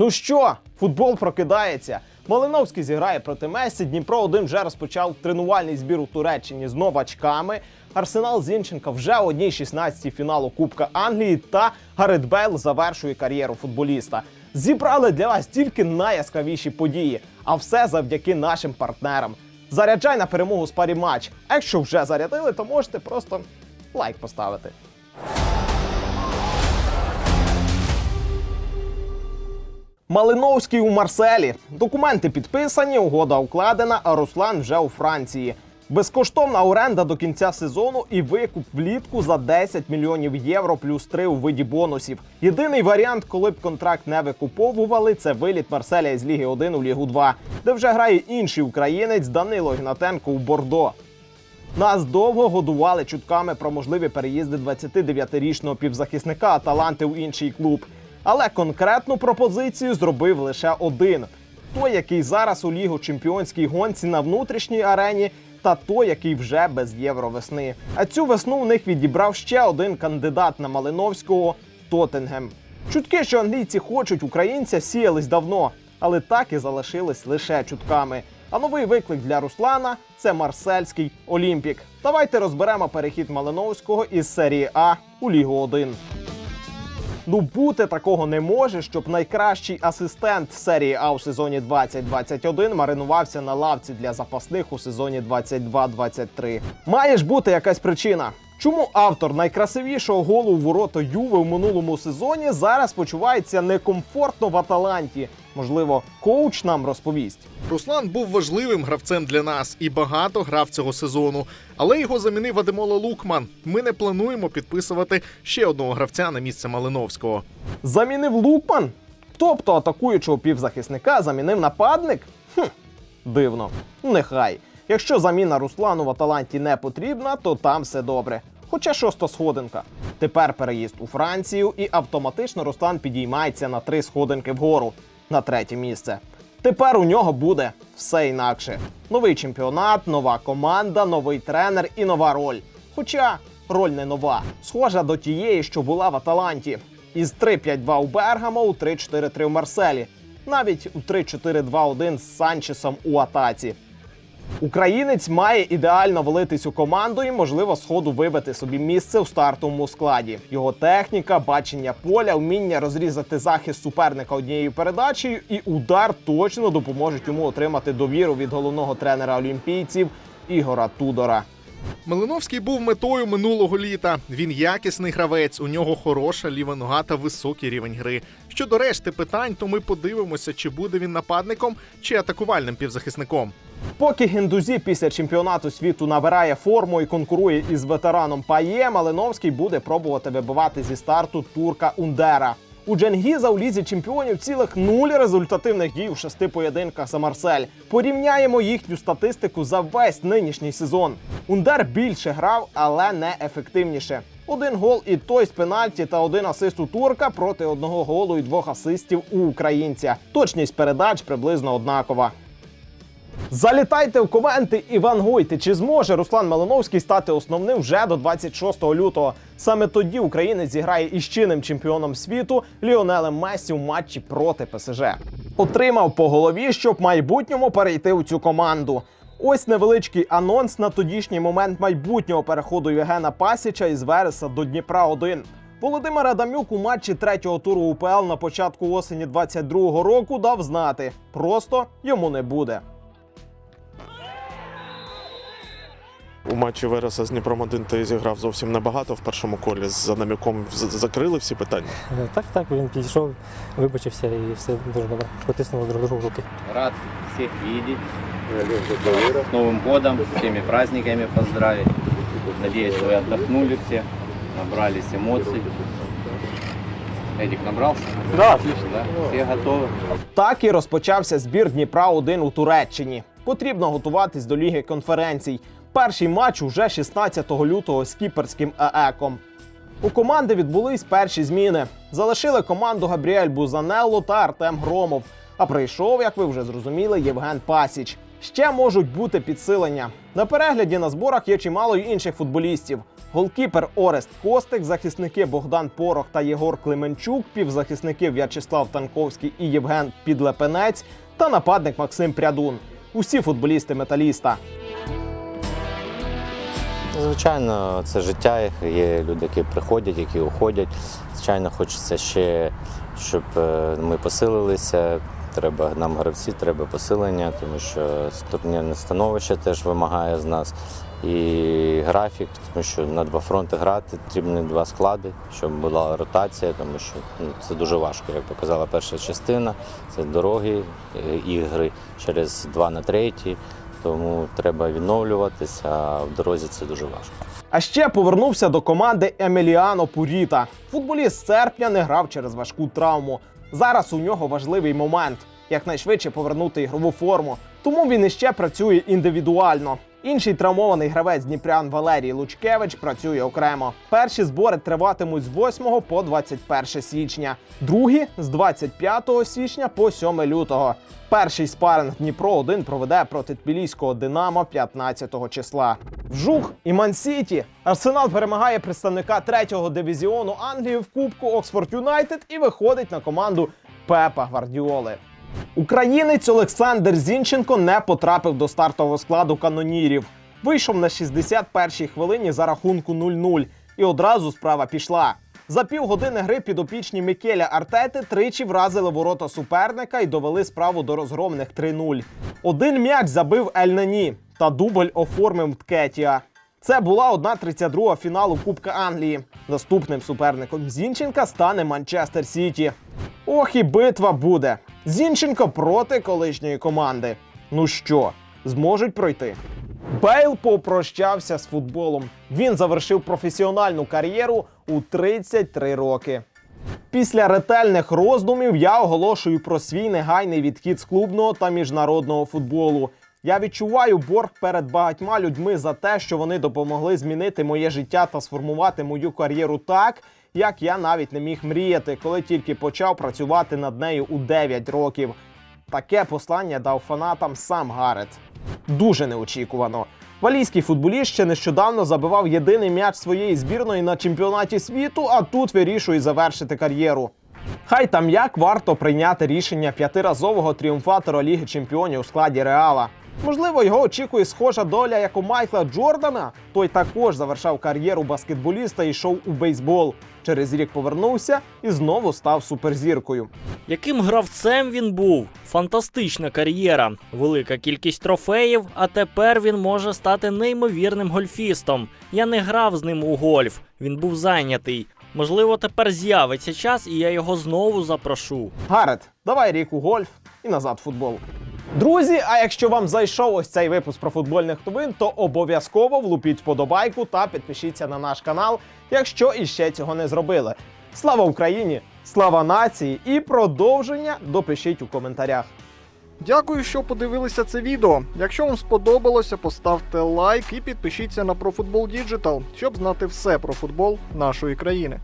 Ну що, футбол прокидається. Малиновський зіграє проти Месі. Дніпро 1 вже розпочав тренувальний збір у Туреччині з новачками. Арсенал Зінченка вже у 1-16 фіналу Кубка Англії та Гарет Бейл завершує кар'єру футболіста. Зібрали для вас тільки найяскравіші події, а все завдяки нашим партнерам. Заряджай на перемогу з парі матч. Якщо вже зарядили, то можете просто лайк поставити. Малиновський у Марселі. Документи підписані, угода укладена, а Руслан вже у Франції. Безкоштовна оренда до кінця сезону і викуп влітку за 10 мільйонів євро плюс 3 у виді бонусів. Єдиний варіант, коли б контракт не викуповували, це виліт Марселя із Ліги 1 у Лігу 2, де вже грає інший українець Данило Гнатенко у Бордо. Нас довго годували чутками про можливі переїзди 29-річного півзахисника Аталанти в інший клуб. Але конкретну пропозицію зробив лише один: той, який зараз у лігу чемпіонській гонці на внутрішній арені, та той, який вже без євровесни. А цю весну в них відібрав ще один кандидат на Малиновського Тоттенгем. Чутки, що англійці хочуть українця, сіялись давно, але так і залишились лише чутками. А новий виклик для Руслана це Марсельський Олімпік. Давайте розберемо перехід Малиновського із серії А у Лігу 1. Ну бути такого не може, щоб найкращий асистент серії А у сезоні 2021 маринувався на лавці для запасних у сезоні 22-23. Має ж бути якась причина. Чому автор найкрасивішого голу у ворота Юви в минулому сезоні зараз почувається некомфортно в Аталанті? Можливо, коуч нам розповість. Руслан був важливим гравцем для нас і багато грав цього сезону. Але його замінив Адемола Лукман. Ми не плануємо підписувати ще одного гравця на місце Малиновського. Замінив Лукман? Тобто атакуючого півзахисника замінив нападник? Хм, дивно. Нехай. Якщо заміна Руслану в Аталанті не потрібна, то там все добре. Хоча шоста сходинка. Тепер переїзд у Францію, і автоматично Руслан підіймається на три сходинки вгору на третє місце. Тепер у нього буде все інакше: новий чемпіонат, нова команда, новий тренер і нова роль. Хоча роль не нова, схожа до тієї, що була в Аталанті. Із 3-5-2 у Бергамо у 3-4-3 у Марселі, навіть у 3-4-2-1 з Санчесом у атаці. Українець має ідеально влитись у команду і, можливо, сходу вибити собі місце у стартовому складі. Його техніка, бачення поля, вміння розрізати захист суперника однією передачею, і удар точно допоможуть йому отримати довіру від головного тренера олімпійців Ігора Тудора. Малиновський був метою минулого літа. Він якісний гравець, у нього хороша ліва нога та високий рівень гри. Щодо решти питань, то ми подивимося, чи буде він нападником чи атакувальним півзахисником. Поки Гендузі після чемпіонату світу набирає форму і конкурує із ветераном Пає, Малиновський буде пробувати вибивати зі старту турка Ундера. У Дженгіза у лізі чемпіонів цілих нуль результативних дій у шести поєдинках за Марсель. Порівняємо їхню статистику за весь нинішній сезон. Ундер більше грав, але не ефективніше. Один гол і той з пенальті та один асист у турка проти одного голу і двох асистів у українця. Точність передач приблизно однакова. Залітайте в коменти і вангуйте, чи зможе Руслан Малиновський стати основним вже до 26 лютого. Саме тоді українець зіграє із чинним чемпіоном світу Ліонелем Месі у матчі проти ПСЖ. Отримав по голові, щоб в майбутньому перейти у цю команду. Ось невеличкий анонс на тодішній момент майбутнього переходу Євгена Пасіча із Вереса до Дніпра 1 Володимир Адамюк у матчі третього туру УПЛ на початку осені 22-го року дав знати: просто йому не буде. У матчі Вереса з Дніпром 1 ти зіграв зовсім небагато в першому колі. За наміком з- закрили всі питання. Е, Так, так, він підійшов, вибачився і все дуже добре. Потиснули друг другу руки. Рад всех видеть. С Новым годом, с всеми праздниками поздравить. Надеюсь, вы отдохнули все, набрались эмоций. Эдик набрался? Да, отлично, да? Все готовы? Так і розпочався збір Дніпра 1 у Туреччині. Потрібно готуватись до ліги конференцій. Перший матч уже 16 лютого з кіперським АЕКом. У команди відбулись перші зміни. Залишили команду Габріель Бузанелло та Артем Громов. А прийшов, як ви вже зрозуміли, Євген Пасіч. Ще можуть бути підсилення. На перегляді на зборах є чимало й інших футболістів. Голкіпер Орест Костик, захисники Богдан Порох та Єгор Клименчук, півзахисники В'ячеслав Танковський і Євген Підлепенець та нападник Максим Прядун. Усі футболісти металіста. Звичайно, це життя. Є люди, які приходять, які уходять. Звичайно, хочеться ще, щоб е, ми посилилися. Треба нам гравці, треба посилення, тому що турнірне становище теж вимагає з нас. І графік, тому що на два фронти грати потрібні два склади, щоб була ротація, тому що ну, це дуже важко. Як показала перша частина, це дороги, е, ігри через два на третій. Тому треба відновлюватися, в дорозі це дуже важко. А ще повернувся до команди Емеліано Пуріта. Футболіст з серпня не грав через важку травму. Зараз у нього важливий момент якнайшвидше повернути ігрову форму. Тому він іще працює індивідуально. Інший травмований гравець Дніпрян Валерій Лучкевич працює окремо. Перші збори триватимуть з 8 по 21 січня, другі з 25 січня по 7 лютого. Перший спаринг Дніпро 1 проведе проти тбіліського Динамо 15 числа. Вжух і Ман-Сіті. Арсенал перемагає представника третього дивізіону Англії в Кубку Оксфорд Юнайтед і виходить на команду Пепа Гвардіоли. Українець Олександр Зінченко не потрапив до стартового складу канонірів. Вийшов на 61-й хвилині за рахунку 0-0. І одразу справа пішла. За півгодини гри підопічні Мікеля Артети тричі вразили ворота суперника і довели справу до розгромних 3-0. Один м'яч забив Ельнені, та дубль оформив Ткетія. Це була 1-32 фіналу Кубка Англії. Наступним суперником Зінченка стане Манчестер Сіті. Ох, і битва буде. Зінченко проти колишньої команди. Ну що, зможуть пройти? Бейл попрощався з футболом. Він завершив професіональну кар'єру у 33 роки. Після ретельних роздумів я оголошую про свій негайний відхід з клубного та міжнародного футболу. Я відчуваю борг перед багатьма людьми за те, що вони допомогли змінити моє життя та сформувати мою кар'єру так, як я навіть не міг мріяти, коли тільки почав працювати над нею у 9 років. Таке послання дав фанатам сам Гарет. Дуже неочікувано. Валійський футболіст ще нещодавно забивав єдиний м'яч своєї збірної на чемпіонаті світу, а тут вирішує завершити кар'єру. Хай там як варто прийняти рішення п'ятиразового тріумфатора Ліги Чемпіонів у складі Реала. Можливо, його очікує схожа доля, як у Майкла Джордана. Той також завершав кар'єру баскетболіста і йшов у бейсбол. Через рік повернувся і знову став суперзіркою. Яким гравцем він був? Фантастична кар'єра, велика кількість трофеїв, а тепер він може стати неймовірним гольфістом. Я не грав з ним у гольф, він був зайнятий. Можливо, тепер з'явиться час, і я його знову запрошу. Гарет, давай рік у гольф і назад в футбол. Друзі, а якщо вам зайшов ось цей випуск про футбольних новин, то обов'язково влупіть вподобайку та підпишіться на наш канал, якщо іще цього не зробили. Слава Україні! Слава нації! І продовження допишіть у коментарях. Дякую, що подивилися це відео. Якщо вам сподобалося, поставте лайк і підпишіться на ProFootball Digital, щоб знати все про футбол нашої країни.